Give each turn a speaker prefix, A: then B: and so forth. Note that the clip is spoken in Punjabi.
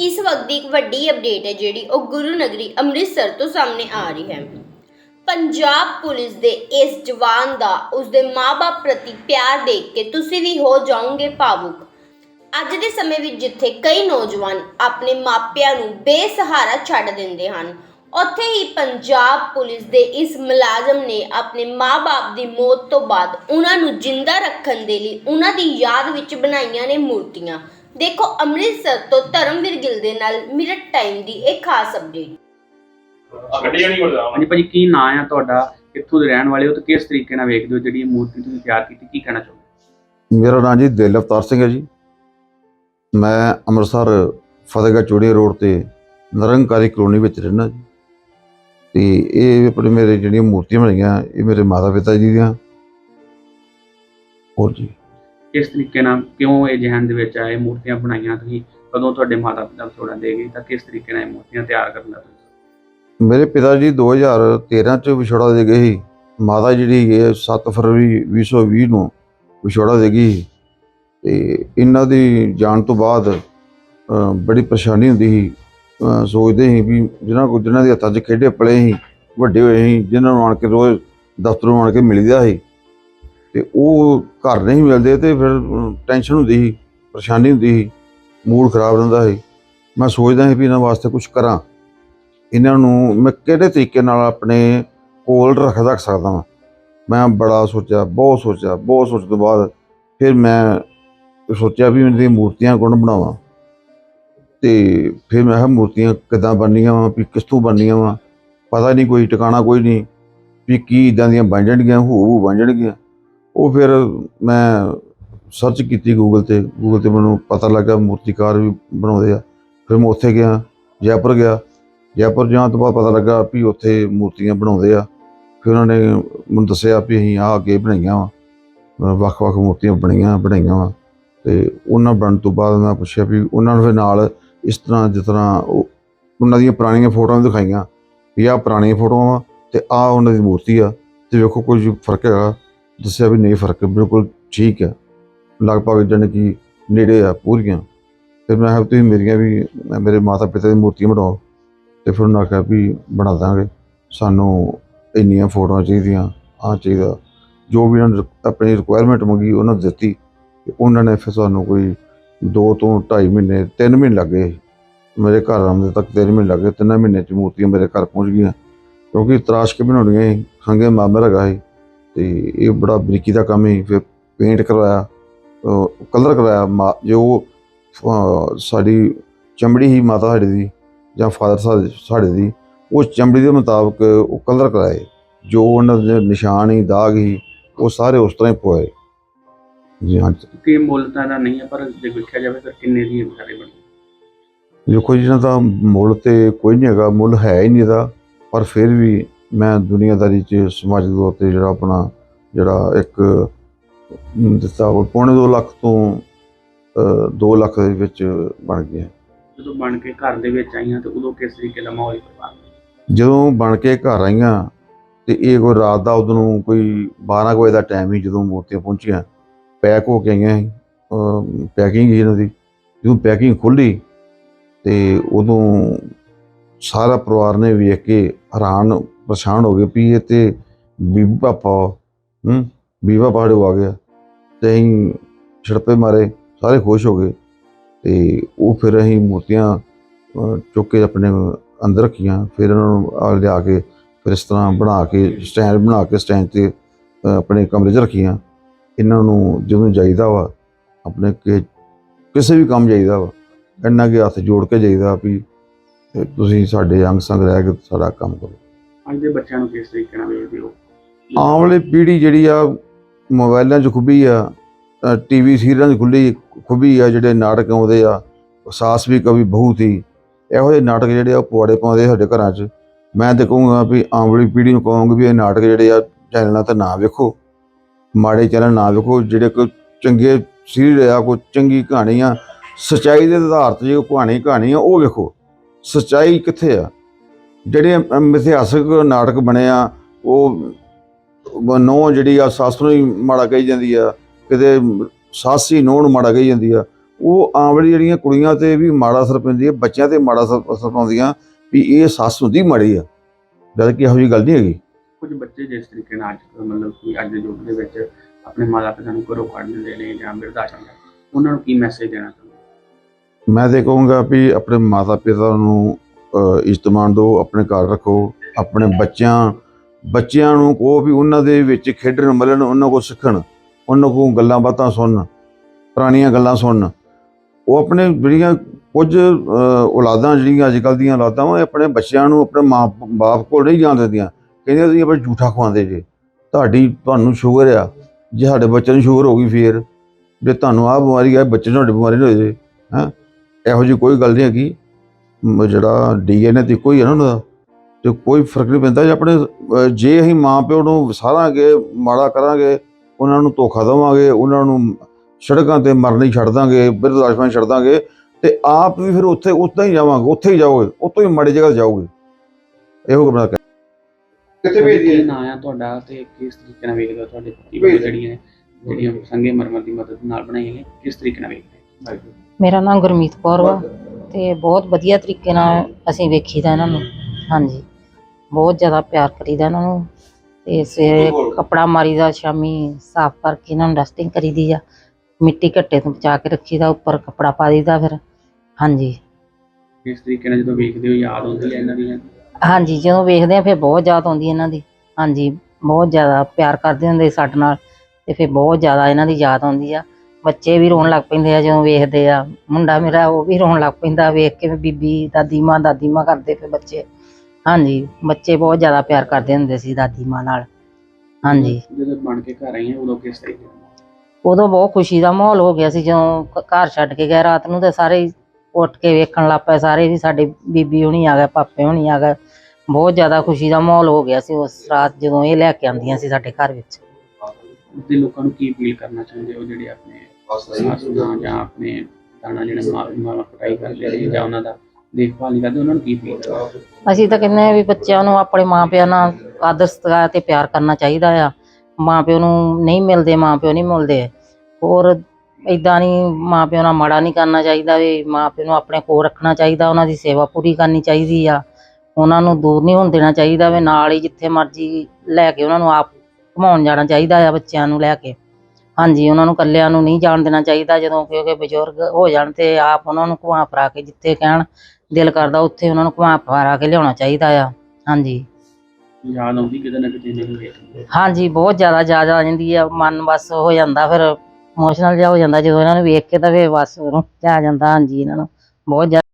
A: ਇਸ ਵਕਤ ਦੀ ਇੱਕ ਵੱਡੀ ਅਪਡੇਟ ਹੈ ਜਿਹੜੀ ਉਹ ਗੁਰੂ ਨਗਰੀ ਅੰਮ੍ਰਿਤਸਰ ਤੋਂ ਸਾਹਮਣੇ ਆ ਰਹੀ ਹੈ। ਪੰਜਾਬ ਪੁਲਿਸ ਦੇ ਇਸ ਜਵਾਨ ਦਾ ਉਸਦੇ ਮਾਪੇ ਪ੍ਰਤੀ ਪਿਆਰ ਦੇਖ ਕੇ ਤੁਸੀਂ ਵੀ ਹੋ ਜਾਓਗੇ ਭਾਵੁਕ। ਅੱਜ ਦੇ ਸਮੇਂ ਵਿੱਚ ਜਿੱਥੇ ਕਈ ਨੌਜਵਾਨ ਆਪਣੇ ਮਾਪਿਆਂ ਨੂੰ ਬੇਸਹਾਰਾ ਛੱਡ ਦਿੰਦੇ ਹਨ, ਉੱਥੇ ਹੀ ਪੰਜਾਬ ਪੁਲਿਸ ਦੇ ਇਸ ਮੁਲਾਜ਼ਮ ਨੇ ਆਪਣੇ ਮਾਪੇ ਦੀ ਮੌਤ ਤੋਂ ਬਾਅਦ ਉਹਨਾਂ ਨੂੰ ਜਿੰਦਾ ਰੱਖਣ ਦੇ ਲਈ ਉਹਨਾਂ ਦੀ ਯਾਦ ਵਿੱਚ ਬਣਾਈਆਂ ਨੇ ਮੂਰਤੀਆਂ। ਦੇਖੋ ਅੰਮ੍ਰਿਤਸਰ ਤੋਂ ਧਰਮਵੀਰ ਗਿੱਲ ਦੇ ਨਾਲ ਮਿਰਟ ਟਾਈਮ ਦੀ ਇੱਕ ਖਾਸ ਅਪਡੇਟ
B: ਗੱਡੀ ਨਹੀਂ ਕੋਲ
C: ਹਾਂਜੀ ਭਾਜੀ ਕੀ ਨਾਂ ਆ ਤੁਹਾਡਾ? ਕਿੱਥੋਂ ਦੇ ਰਹਿਣ ਵਾਲੇ ਹੋ ਤੇ ਕਿਸ ਤਰੀਕੇ ਨਾਲ ਵੇਖਦੇ ਹੋ ਜਿਹੜੀ ਇਹ ਮੂਰਤੀ ਤੁਸੀਂ ਤਿਆਰ ਕੀਤੀ? ਕੀ ਕਹਿਣਾ ਚਾਹੋਗੇ?
D: ਮੇਰਾ ਨਾਮ ਜੀ ਦਿਲ ਅਵਤਾਰ ਸਿੰਘ ਹੈ ਜੀ। ਮੈਂ ਅੰਮ੍ਰਿਤਸਰ ਫਤਿਹਗੜ੍ਹ ਚੂੜੀ ਰੋਡ ਤੇ ਨਿਰੰਕਾਰੀ ਕਲੋਨੀ ਵਿੱਚ ਰਹਿੰਦਾ ਜੀ। ਤੇ ਇਹ ਆਪਣੇ ਮੇਰੇ ਜਿਹੜੀਆਂ ਮੂਰਤੀਆਂ ਬਣਾਈਆਂ ਇਹ ਮੇਰੇ ਮਾਤਾ ਪਿਤਾ ਜੀ ਦੀਆਂ। ਹੋਰ ਜੀ।
C: ਕਿਸ ਤਰੀਕੇ ਨਾਲ, ਕਿਉਂ ਇਹ ਜਹਨ ਦੇ ਵਿੱਚ ਆਏ, ਮੂਰਤੀਆਂ ਬਣਾਈਆਂ ਤੁਸੀਂ? ਕਦੋਂ ਤੁਹਾਡੇ ਮਾਤਾ ਪਿਤਾ ਵਿਛੋੜਾ ਦੇ ਗਏ? ਤਾਂ ਕਿਸ ਤਰੀਕੇ ਨਾਲ ਇਹ ਮੂਰਤੀਆਂ ਤਿਆਰ ਕਰਨ ਦਾ
D: ਮੇਰੇ ਪਿਤਾ ਜੀ 2013 ਚ ਵਿਛੋੜਾ ਦੇ ਗਏ ਸੀ। ਮਾਤਾ ਜਿਹੜੀ ਹੈ 7 ਫਰਵਰੀ 2020 ਨੂੰ ਵਿਛੋੜਾ ਦੇ ਗਈ ਸੀ। ਤੇ ਇਹਨਾਂ ਦੀ ਜਾਣ ਤੋਂ ਬਾਅਦ ਬੜੀ ਪਰੇਸ਼ਾਨੀ ਹੁੰਦੀ ਸੀ। ਸੋਚਦੇ ਸੀ ਵੀ ਜਿਹਨਾਂ ਕੋ ਜਿਹਨਾਂ ਦੇ ਹੱਥਾਂ 'ਚ ਖੇਡੇ, ਪਲੇ ਸੀ, ਵੱਡੇ ਹੋਏ ਸੀ, ਜਿਨ੍ਹਾਂ ਨੂੰ ਆਣ ਕੇ ਰੋਜ਼ ਦਫ਼ਤਰੋਂ ਆਣ ਕੇ ਮਿਲਦਾ ਸੀ। ਤੇ ਉਹ ਘਰ ਨਹੀਂ ਮਿਲਦੇ ਤੇ ਫਿਰ ਟੈਨਸ਼ਨ ਹੁੰਦੀ ਸੀ, ਪਰੇਸ਼ਾਨੀ ਹੁੰਦੀ ਸੀ, ਮੂਡ ਖਰਾਬ ਰਹਿੰਦਾ ਸੀ। ਮੈਂ ਸੋਚਦਾ ਸੀ ਵੀ ਇਹਨਾਂ ਵਾਸਤੇ ਕੁਝ ਕਰਾਂ। ਇਹਨਾਂ ਨੂੰ ਮੈਂ ਕਿਹੜੇ ਤਰੀਕੇ ਨਾਲ ਆਪਣੇ ਕੋਲ ਰੱਖ ਰੱਖ ਸਕਦਾ ਹਾਂ ਮੈਂ ਬੜਾ ਸੋਚਿਆ, ਬਹੁਤ ਸੋਚਿਆ, ਬਹੁਤ ਸੋਚਣ ਤੋਂ ਬਾਅਦ ਫਿਰ ਮੈਂ ਸੋਚਿਆ ਵੀ ਇਹਨਾਂ ਦੀਆਂ ਮੂਰਤੀਆਂ ਕੌਣ ਬਣਾਵਾਂ? ਤੇ ਫਿਰ ਮੈਂ ਕਿਹਾ ਮੂਰਤੀਆਂ ਕਿੱਦਾਂ ਬਣਨੀਆਂ ਵਾ, ਵੀ ਕਿਸ ਤੋਂ ਬਣਨੀਆਂ ਵਾ? ਪਤਾ ਨਹੀਂ, ਕੋਈ ਟਿਕਾਣਾ ਕੋਈ ਨਹੀਂ, ਵੀ ਕੀ ਇਦਾਂ ਦੀਆਂ ਬਣ ਜਾਣਗੀਆਂ ਹੂ ਹੂ ਬਣ ਜਾਣਗੀਆਂ। ਉਹ ਫਿਰ ਮੈਂ ਸਰਚ ਕੀਤੀ ਗੂਗਲ ਤੇ ਗੂਗਲ ਤੇ ਮੈਨੂੰ ਪਤਾ ਲੱਗਾ ਮੂਰਤੀਕਾਰ ਵੀ ਬਣਾਉਂਦੇ ਆ। ਫਿਰ ਮੈਂ ਉੱਥੇ ਗਿਆ, ਜੈਪੁਰ ਗਿਆ। ਜੈਪੁਰ ਜਾਣ ਤੋਂ ਬਾਅਦ ਪਤਾ ਲੱਗਾ ਵੀ ਉੱਥੇ ਮੂਰਤੀਆਂ ਬਣਾਉਂਦੇ ਆ। ਫਿਰ ਉਹਨਾਂ ਨੇ ਮੈਨੂੰ ਦੱਸਿਆ ਵੀ ਅਸੀਂ ਆਹ ਅੱਗੇ ਬਣਾਈਆਂ ਵਾ। ਵੱਖ-ਵੱਖ ਮੂਰਤੀਆਂ ਬਣੀਆਂ, ਬਣਾਈਆਂ ਵਾ। ਤੇ ਉਹਨਾਂ ਬਣਨ ਤੋਂ ਬਾਅਦ ਮੈਂ ਪੁੱਛਿਆ ਵੀ ਉਹਨਾਂ ਨੂੰ ਫਿਰ ਨਾਲ ਇਸ ਤਰ੍ਹਾਂ ਜਿਸ ਤਰ੍ਹਾਂ ਉਹ ਉਹਨਾਂ ਦੀਆਂ ਪੁਰਾਣੀਆਂ ਫੋਟੋਆਂ ਵੀ ਦਿਖਾਈਆਂ ਵੀ ਆਹ ਪੁਰਾਣੀਆਂ ਫੋਟੋਆਂ ਵਾ ਤੇ ਆਹ ਉਹਨਾਂ ਦੀ ਮੂਰਤੀ ਆ। ਤੇ ਵੇਖੋ ਕੁਝ ਫ਼ਰਕ ਹੈਗਾ। ਦੱਸਿਆ ਵੀ ਨਹੀਂ, ਫ਼ਰਕ ਬਿਲਕੁਲ ਠੀਕ ਹੈ। ਲਗਭਗ ਜਾਣੀ ਕਿ ਨੇੜੇ ਆ, ਪੂਰੀਆਂ। ਫਿਰ ਮੈਂ ਕਿਹਾ, ਤੁਸੀਂ ਮੇਰੀਆਂ ਵੀ ਮੇਰੇ ਮਾਤਾ ਪਿਤਾ ਦੀ ਮੂਰਤੀਆਂ ਬਣਾਓ ਤੇ ਫਿਰ ਉਹਨਾਂ ਆਖਿਆ ਵੀ ਬਣਾ ਦਾਂਗੇ। ਸਾਨੂੰ ਇੰਨੀਆਂ ਫੋਟੋਆਂ ਚਾਹੀਦੀਆਂ, ਆਹ ਚਾਹੀਦਾ। ਜੋ ਵੀ ਉਹਨਾਂ ਨੇ ਆਪਣੀ ਰਿਕੁਆਇਰਮੈਂਟ ਮੰਗੀ, ਉਹਨਾਂ ਨੂੰ ਦਿੱਤੀ ਤੇ ਉਹਨਾਂ ਨੇ ਫਿਰ ਸਾਨੂੰ ਕੋਈ 2 ਤੋਂ 2.5 ਮਹੀਨੇ 3 ਮਹੀਨੇ ਲੱਗੇ ਮੇਰੇ ਘਰ ਆਉਂਦੇ ਤੱਕ 3 ਮਹੀਨੇ ਲੱਗੇ ਤਿੰਨਾਂ ਮਹੀਨੇ ਚ ਮੂਰਤੀਆਂ ਮੇਰੇ ਘਰ ਪਹੁੰਚ ਗਈਆਂ। ਕਿਉਂਕਿ ਤਰਾਸ਼ ਕੇ ਬਣਾਉਣੀਆਂ ਸੀ ਖੰਗੇ ਮਾਮੇ ਹੈਗਾ ਸੀ ਤੇ ਇਹ ਬੜਾ ਬਰੀਕੀ ਦਾ ਕੰਮ ਸੀ ਫਿਰ ਪੇਂਟ ਕਰਵਾਇਆ ਕਲਰ ਕਰਵਾਇਆ ਜੋ ਸਾਡੀ ਚਮੜੀ ਹੀ ਮਾਤਾ ਸਾਡੀ ਦੀ ਜਾਂ ਫਾਦਰ ਸਾਡੇ ਦੀ ਉਹ ਚਮੜੀ ਦੇ ਮੁਤਾਬਕ ਉਹ ਕਲਰ ਕਰਾਏ ਜੋ ਉਹਨਾਂ ਦੇ ਨਿਸ਼ਾਨ ਹੀ ਦਾਗ ਹੀ ਉਹ ਸਾਰੇ ਉਸ ਤਰ੍ਹਾਂ ਹੀ ਪਵਾਏ ਜੀ ਹਾਂ।
C: ਕਿ ਮੁੱਲ ਤਾਂ ਨਹੀਂ ਹੈ ਪਰ ਜੇ ਵੇਖਿਆ ਜਾਵੇ ਤਾਂ ਕਿੰਨੇ ਦੀ ਸਾਰੇ ਬਣੇ।
D: ਦੇਖੋ ਜੀ ਇਹਨਾਂ ਦਾ ਮੁੱਲ ਤੇ ਕੋਈ ਨਹੀਂ ਹੈਗਾ ਮੁੱਲ ਹੈ ਹੀ ਨਹੀਂ ਇਹਦਾ ਪਰ ਫਿਰ ਵੀ ਮੈਂ ਦੁਨੀਆਦਾਰੀ 'ਚ ਸਮਾਜਿਕ ਤੌਰ ਤੇ ਜਿਹੜਾ ਆਪਣਾ ਜਿਹੜਾ ਇੱਕ ਦਿੱਤਾ ਉਹ ਪੌਣੇ 2 ਲੱਖ ਤੋਂ 2 ਲੱਖ ਦੇ ਵਿੱਚ ਬਣ ਗਿਆ।
C: ਜਦੋਂ ਬਣ ਕੇ ਘਰ ਦੇ ਵਿੱਚ ਆਈਆਂ ਤੇ ਉਦੋਂ ਕਿਸ ਤਰੀਕੇ ਦਾ ਮਾਹੌਲ ਪਰਿਵਾਰ?
D: ਜਦੋਂ ਬਣ ਕੇ ਘਰ ਆਈਆਂ ਤੇ ਇਹ ਕੋਈ ਰਾਤ ਦਾ ਉਦੋਂ ਨੂੰ ਕੋਈ 12 ਕੁ ਵਜੇ ਦਾ ਟਾਈਮ ਹੀ ਜਦੋਂ ਮੂਰਤੀਆਂ ਪਹੁੰਚੀਆਂ। ਪੈਕ ਹੋ ਕੇ ਆਈਆਂ ਪੈਕਿੰਗ ਇਹਨਾਂ ਦੀ। ਜਦੋਂ ਪੈਕਿੰਗ ਖੁੱਲੀ ਤੇ ਉਦੋਂ ਸਾਰਾ ਪਰਿਵਾਰ ਨੇ ਵੇਖ ਕੇ ਹੈਰਾਨ ਪਰੇਸ਼ਾਨ ਹੋ ਗਏ, ਵੀ ਇਹ ਤੇ ਬੀਬੀ ਪਾਪਾ ਹੂੰ, ਬੀਬਾ ਪਾੜੋ ਆ ਗਿਆ ਤੇ ਅਸੀਂ ਛੜਪੇ ਮਾਰੇ, ਸਾਰੇ ਖੁਸ਼ ਹੋ ਗਏ ਤੇ ਉਹ ਫਿਰ ਅਸੀਂ ਮੂਰਤੀਆਂ ਚੁੱਕ ਕੇ ਆਪਣੇ ਅੰਦਰ ਰੱਖੀਆਂ, ਫਿਰ ਉਹਨਾਂ ਨੂੰ ਆ ਲਿਆ ਕੇ ਫਿਰ ਇਸ ਤਰ੍ਹਾਂ ਬਣਾ ਕੇ ਸਟੈਂਡ, ਬਣਾ ਕੇ ਸਟੈਂਡ ਤੇ ਆਪਣੇ ਕਮਰੇ 'ਚ ਰੱਖੀਆਂ। ਇਹਨਾਂ ਨੂੰ ਜਦੋਂ ਜਾਈਦਾ ਵਾ, ਆਪਣੇ ਕਿਸੇ ਵੀ ਕੰਮ ਜਾਈਦਾ ਵਾ, ਇੰਨਾ ਕਿ ਹੱਥ ਜੋੜ ਕੇ ਜਾਈਦਾ ਵੀ ਤੁਸੀਂ ਸਾਡੇ ਅੰਗ ਸੰਗ ਰਹਿ ਕੇ ਸਾਡਾ ਕੰਮ ਕਰੋ।
C: ਅੱਜ ਦੇ ਬੱਚਿਆਂ ਨੂੰ ਕਿਸ ਤਰੀਕੇ ਨਾਲ ਵੇਖਦੇ ਹੋ?
D: ਆਉਣ ਵਾਲੀ ਪੀੜ੍ਹੀ ਜਿਹੜੀ ਆ ਮੋਬਾਈਲਾਂ 'ਚ ਖੁੱਬੀ ਆ ਟੀਵੀ ਸੀਰੀਅਲਾਂ 'ਚ ਖੁੱਲੀ, ਖੁੱਬੀ ਆ ਜਿਹੜੇ ਨਾਟਕ ਆਉਂਦੇ ਆ, ਸਾਸ ਵੀ ਕਵੀ ਬਹੂ ਥੀ ਇਹੋ ਜਿਹੇ ਨਾਟਕ ਜਿਹੜੇ ਆ ਉਹ ਪੁਆੜੇ ਪਾਉਂਦੇ ਸਾਡੇ ਘਰਾਂ 'ਚ। ਮੈਂ ਤੇ ਕਹੂੰਗਾ ਵੀ ਆਉਣ ਵਾਲੀ ਪੀੜ੍ਹੀ ਨੂੰ ਕਹਾਂਗਾ ਵੀ ਇਹ ਨਾਟਕ ਜਿਹੜੇ ਆ, ਚੈਨਲਾਂ ਤੇ ਨਾ ਵੇਖੋ। ਮਾੜੇ ਚੈਨਲ ਨਾ ਵੇਖੋ, ਜਿਹੜੇ ਕੋਈ ਚੰਗੇ ਸੀਰੀਅਲ ਆ, ਕੋਈ ਚੰਗੀ ਕਹਾਣੀ ਆ, ਸਚਾਈ ਦੇ ਆਧਾਰ ਤੇ ਜੋ ਕਹਾਣੀ ਕਹਾਣੀ ਆ, ਉਹ ਵੇਖੋ। ਸਚਾਈ ਕਿੱਥੇ ਆ? ਜਿਹੜੇ ਇਤਿਹਾਸਕ ਨਾਟਕ ਬਣੇ ਆ ਉਹ ਨੋ ਜਿਹੜੀ ਆ ਸੱਸ ਨੂੰ ਹੀ ਮਾੜਾ ਕਹੀ ਜਾਂਦੀ ਆ ਕਿਤੇ ਸਾਸੀ ਨੋਹ ਨੂੰ ਮਾੜਾ ਕਹੀ ਜਾਂਦੀ ਆ ਉਹ ਆਮ ਵਾਲੀ ਜਿਹੜੀਆਂ ਕੁੜੀਆਂ ਤੇ ਵੀ ਮਾੜਾ ਅਸਰ ਪੈਂਦੀ ਹੈ ਬੱਚਿਆਂ ਤੇ ਮਾੜਾ ਅਸਰ ਪਾਉਂਦੀਆਂ ਵੀ ਇਹ ਸੱਸ ਹੁੰਦੀ ਮਾੜੀ ਆ। ਜਦ ਕਿ ਇਹੋ ਜਿਹੀ ਗੱਲ ਨਹੀਂ ਹੈਗੀ।
C: ਕੁਝ ਬੱਚੇ ਜਿਸ ਤਰੀਕੇ ਨਾਲ ਅੱਜ ਮਤਲਬ ਕਿ ਅੱਜ ਦੇ ਯੁੱਗ ਦੇ ਵਿੱਚ ਆਪਣੇ ਮਾਤਾ ਪਿਤਾ ਨੂੰ ਘਰੋਂ ਕੱਢ ਦਿੰਦੇ ਨੇ ਜਾਂ ਬਿਰਧ ਆਸ਼ਰਮ ਉਹਨਾਂ ਨੂੰ ਕੀ ਮੈਸੇਜ ਦੇਣਾ ਚਾਹੁੰਦੇ?
D: ਮੈਂ ਤੇ ਕਹੂੰਗਾ ਵੀ ਆਪਣੇ ਮਾਤਾ ਪਿਤਾ ਨੂੰ ਅਹ, ਇੱਜ਼ਤ ਆਪਣੇ ਘਰ ਰੱਖੋ ਆਪਣੇ ਬੱਚਿਆਂ ਬੱਚਿਆਂ ਨੂੰ ਕੋ ਵੀ ਉਹਨਾਂ ਦੇ ਵਿੱਚ ਖੇਡਣ ਮਲਣ ਉਹਨਾਂ ਕੋਲ ਸਿੱਖਣ ਉਹਨਾਂ ਕੋਲ ਗੱਲਾਂ ਬਾਤਾਂ ਸੁਣਨ ਪੁਰਾਣੀਆਂ ਗੱਲਾਂ ਸੁਣਨ। ਉਹ ਆਪਣੇ ਜਿਹੜੀਆਂ ਕੁਝ ਔਲਾਦਾਂ ਜਿਹੜੀਆਂ ਅੱਜ ਕੱਲ੍ਹ ਦੀਆਂ ਔਲਾਦਾਂ ਉਹ ਆਪਣੇ ਬੱਚਿਆਂ ਨੂੰ ਆਪਣੇ ਮਾਂ ਬਾਪ ਕੋਲ ਨਹੀਂ ਜਾਣ ਦਿੰਦੀਆਂ। ਕਹਿੰਦੀਆਂ ਤੁਸੀਂ ਆਪਾਂ ਝੂਠਾ ਖਵਾਉਂਦੇ ਜੇ। ਤੁਹਾਡੀ ਤੁਹਾਨੂੰ ਸ਼ੂਗਰ ਆ। ਜੇ ਸਾਡੇ ਬੱਚੇ ਨੂੰ ਸ਼ੂਗਰ ਹੋ ਗਈ ਫੇਰ ਜੇ ਤੁਹਾਨੂੰ ਆਹ ਬਿਮਾਰੀ ਆ ਬੱਚੇ ਨੂੰ ਤੁਹਾਡੀ ਬਿਮਾਰੀ ਨਹੀਂ ਹੋਏ ਹੈਂ? ਇਹੋ ਜਿਹੀ ਕੋਈ ਗੱਲ ਨਹੀਂ ਹੈਗੀ। ਜਿਹੜਾ ਡੀਐਨਏ ਤੇ ਕੋਈ ਹੈ ਨਾ ਤੇ ਕੋਈ ਫ਼ਰਕ ਨਹੀਂ ਪੈਂਦਾ ਜੇ ਆਪਣੇ ਜੇ ਅਸੀਂ ਮਾਂ ਪਿਓ ਨੂੰ ਵਿਸਾਰਾਂਗੇ ਮਾੜਾ ਕਰਾਂਗੇ ਉਹਨਾਂ ਨੂੰ ਧੋਖਾ ਦੇਵਾਂਗੇ ਉਹਨਾਂ ਨੂੰ ਸੜਕਾਂ ਤੇ ਮਰਨੇ ਛੱਡ ਦਾਂਗੇ ਬਿਰਧ ਆਸ਼ਰਮਾਂ ਛੱਡ ਦਾਂਗੇ ਤੇ ਆਪ ਵੀ ਫਿਰ ਉੱਥੇ ਉੱਥੇ ਹੀ ਜਾਵਾਂਗੇ ਉੱਥੇ ਹੀ ਜਾਓਗੇ ਉੱਥੋਂ ਹੀ ਮਾੜੀ ਜਗ੍ਹਾ ਜਾਓਗੇ। ਇਹੋ ਕਹਿਣਾ।
B: ਕਿੱਥੇ
C: ਕੀ ਨਾਂ ਆ ਤੁਹਾਡਾ ਤੇ ਕਿਸ ਤਰੀਕੇ ਨਾਲ ਵੇਖਦੇ ਤੁਹਾਡੇ। ਜਿਹੜੀਆਂ ਜਿਹੜੀਆਂ ਸੰਗੇ ਮਰਮਰ ਦੀ ਮਦਦ ਨਾਲ ਬਣਾਈਆਂ ਨੇ ਕਿਸ ਤਰੀਕੇ ਨਾਲ ਵੇਖਦੇ
E: ਮੇਰਾ ਨਾਮ ਗੁਰਮੀਤ ਕੌਰ ਵਾ। ਤੇ ਬਹੁਤ ਵਧੀਆ ਤਰੀਕੇ ਨਾਲ ਅਸੀਂ ਵੇਖੀਦਾ ਇਹਨਾਂ ਨੂੰ। ਹਾਂਜੀ। ਬਹੁਤ ਜ਼ਿਆਦਾ ਪਿਆਰ ਕਰੀਦਾ ਇਹਨਾਂ ਨੂੰ ਤੇ ਸਵੇਰੇ ਕੱਪੜਾ ਮਾਰੀਦਾ ਸ਼ਾਮੀ ਸਾਫ਼ ਕਰਕੇ ਇਹਨਾਂ ਨੂੰ ਡਸਟਿੰਗ ਕਰੀਦੀ ਆ। ਮਿੱਟੀ ਘੱਟੇ ਤੋਂ ਬਚਾ ਕੇ ਰੱਖੀਦਾ ਉੱਪਰ ਕੱਪੜਾ ਪਾ ਦਈਦਾ ਫਿਰ। ਹਾਂਜੀ।
C: ਕਿਸ ਤਰੀਕੇ ਨਾਲ ਜਦੋਂ ਵੇਖਦੇ ਹੋ ਯਾਦ ਆਉਂਦੀ ਹੈ ਇਹਨਾਂ ਦੀਆਂ?
E: ਹਾਂਜੀ ਜਦੋਂ ਵੇਖਦੇ ਆ ਫਿਰ ਬਹੁਤ ਯਾਦ ਆਉਂਦੀ ਇਹਨਾਂ ਦੀ। ਹਾਂਜੀ ਬਹੁਤ ਜ਼ਿਆਦਾ ਪਿਆਰ ਕਰਦੇ ਹੁੰਦੇ ਸਾਡੇ ਨਾਲ ਤੇ ਫਿਰ ਬਹੁਤ ਜ਼ਿਆਦਾ ਇਹਨਾਂ ਦੀ ਯਾਦ ਆਉਂਦੀ ਆ। ਬੱਚੇ ਵੀ ਰੋਣ ਲੱਗ ਪੈਂਦੇ ਆ ਜਦੋਂ ਵੇਖਦੇ ਆ। ਮੁੰਡਾ ਮੇਰਾ ਉਹ ਵੀ ਰੋਣ ਲੱਗ ਪੈਂਦਾ ਵੇਖ ਕੇ ਵੀ ਬੀਬੀ ਦਾਦੀ ਮਾਂ ਦਾਦੀ ਮਾਂ ਕਰਦੇ ਫਿਰ ਬੱਚੇ। ਹਾਂਜੀ ਬੱਚੇ ਬਹੁਤ ਜ਼ਿਆਦਾ ਪਿਆਰ ਕਰਦੇ ਹੁੰਦੇ ਸੀ ਦਾਦੀ ਮਾਂ ਨਾਲ। ਹਾਂਜੀ।
C: ਜਦੋਂ ਬਣ ਕੇ ਘਰ ਆਈਆਂ ਉਦੋਂ ਕਿਸ ਤਰੀਕੇ ਨਾਲ
E: ਉਦੋਂ ਬਹੁਤ ਖੁਸ਼ੀ ਦਾ ਮਾਹੌਲ ਹੋ ਗਿਆ ਸੀ ਜਦੋਂ ਘ- ਘਰ ਛੱਡ ਕੇ ਗਏ ਰਾਤ ਨੂੰ ਤੇ ਸਾਰੇ ਹੀ ਉੱਠ ਕੇ ਵੇਖਣ ਲੱਗ ਪਏ ਸਾਰੇ ਵੀ ਸਾਡੇ ਬੀਬੀ ਹੁਣੀ ਆ ਗਏ ਪਾਪੇ ਹੁਣੀ ਆ ਗਏ। ਬਹੁਤ ਜ਼ਿਆਦਾ ਖੁਸ਼ੀ ਦਾ ਮਾਹੌਲ ਹੋ ਗਿਆ ਸੀ ਉਸ ਰਾਤ ਜਦੋਂ ਇਹ ਲੈ ਕੇ ਆਂਦੀਆਂ ਸੀ ਸਾਡੇ ਘਰ ਵਿੱਚ।
C: ਤੇ ਲੋਕਾਂ ਨੂੰ ਕੀ ਅਪੀਲ ਕਰਨਾ ਚਾਹੁੰਦੇ ਹੋ ਜਿਹੜੇ ਆਪਣੇ ਸਾਸੂਆਂ ਜਾਂ ਆਪਣੇ ਦਾਣਾ ਜਿਹੜੇ ਮਾਂ ਮਾਂ ਪਟਾਈ ਕਰਦੇ ਨੇ ਜਾਂ ਉਹਨਾਂ ਦਾ ਦੇਖਭਾਲ ਨਹੀਂ ਕਰਦੇ ਉਹਨਾਂ ਨੂੰ ਕੀ ਅਪੀਲ ਕਰਨਾ
E: ਅਸੀਂ ਤਾਂ ਕਹਿੰਦੇ ਆ ਵੀ ਬੱਚਿਆਂ ਨੂੰ ਆਪਣੇ ਮਾਪਿਆਂ ਨਾਲ ਆਦਰ ਸਤਿਕਾਰ ਤੇ ਪਿਆਰ ਕਰਨਾ ਚਾਹੀਦਾ ਆ। ਮਾਪਿਓ ਨੂੰ ਨਹੀਂ ਮਿਲਦੇ ਮਾਪਿਓ ਨਹੀਂ ਮਿਲਦੇ। ਹੋਰ ਇਦਾਂ ਨਹੀਂ ਮਾਪਿਓ ਨਾਲ ਮਾੜਾ ਨਹੀਂ ਕਰਨਾ ਚਾਹੀਦਾ ਵੀ ਮਾਪਿਓ ਨੂੰ ਆਪਣੇ ਕੋਲ ਰੱਖਣਾ ਚਾਹੀਦਾ ਉਹਨਾਂ ਦੀ ਸੇਵਾ ਪੂਰੀ ਕਰਨੀ ਚਾਹੀਦੀ ਆ। ਉਹਨਾਂ ਨੂੰ ਦੂਰ ਨਹੀਂ ਹੋਣ ਦੇਣਾ ਚਾਹੀਦਾ ਵੀ ਨਾਲ ਹੀ ਜਿੱਥੇ ਮਰਜ਼ੀ ਲੈ ਕੇ ਉਹਨਾਂ ਨੂੰ ਆਪ ਘੁਮਾਉਣ ਜਾਣਾ ਚਾਹੀਦਾ ਆ ਬੱਚਿਆਂ ਨੂੰ ਲੈ ਕੇ। ਹਾਂਜੀ ਉਹਨਾਂ ਨੂੰ ਇਕੱਲਿਆਂ ਨੂੰ ਨਹੀਂ ਜਾਣ ਦੇਣਾ ਚਾਹੀਦਾ ਜਦੋਂ ਕਿਉਂਕਿ ਬਜ਼ੁਰਗ ਹੋ ਜਾਣ ਤੇ ਆਪ ਉਹਨਾਂ ਨੂੰ ਘੁਮਾ ਫਰਾ ਕੇ ਜਿੱਥੇ ਕਹਿਣ ਦਿਲ ਕਰਦਾ ਉੱਥੇ ਉਹਨਾਂ ਨੂੰ ਘੁਮਾ ਫਰਾ ਕੇ ਲਿਆਉਣਾ ਚਾਹੀਦਾ ਆ। ਹਾਂਜੀ।
C: ਯਾਦ ਆਉਂਦੀ ਕਿਤੇ ਨਾ ਕਿਤੇ ਨਹੀਂ ਵੇਖਦੇ
E: ਹਾਂਜੀ ਬਹੁਤ ਜ਼ਿਆਦਾ ਯਾਦ ਆ ਜਾਂਦੀ ਆ ਮਨ ਬਸ ਹੋ ਜਾਂਦਾ ਫਿਰ ਇਮੋਸ਼ਨਲ ਜਿਹਾ ਹੋ ਜਾਂਦਾ ਜਦੋਂ ਇਹਨਾਂ ਨੂੰ ਵੇਖ ਕੇ ਤਾਂ ਫਿਰ ਬਸ ਰੋ ਆ ਜਾਂਦਾ ਹਾਂਜੀ ਇਹਨਾਂ ਨੂੰ ਬਹੁਤ ਜ਼ਿਆਦਾ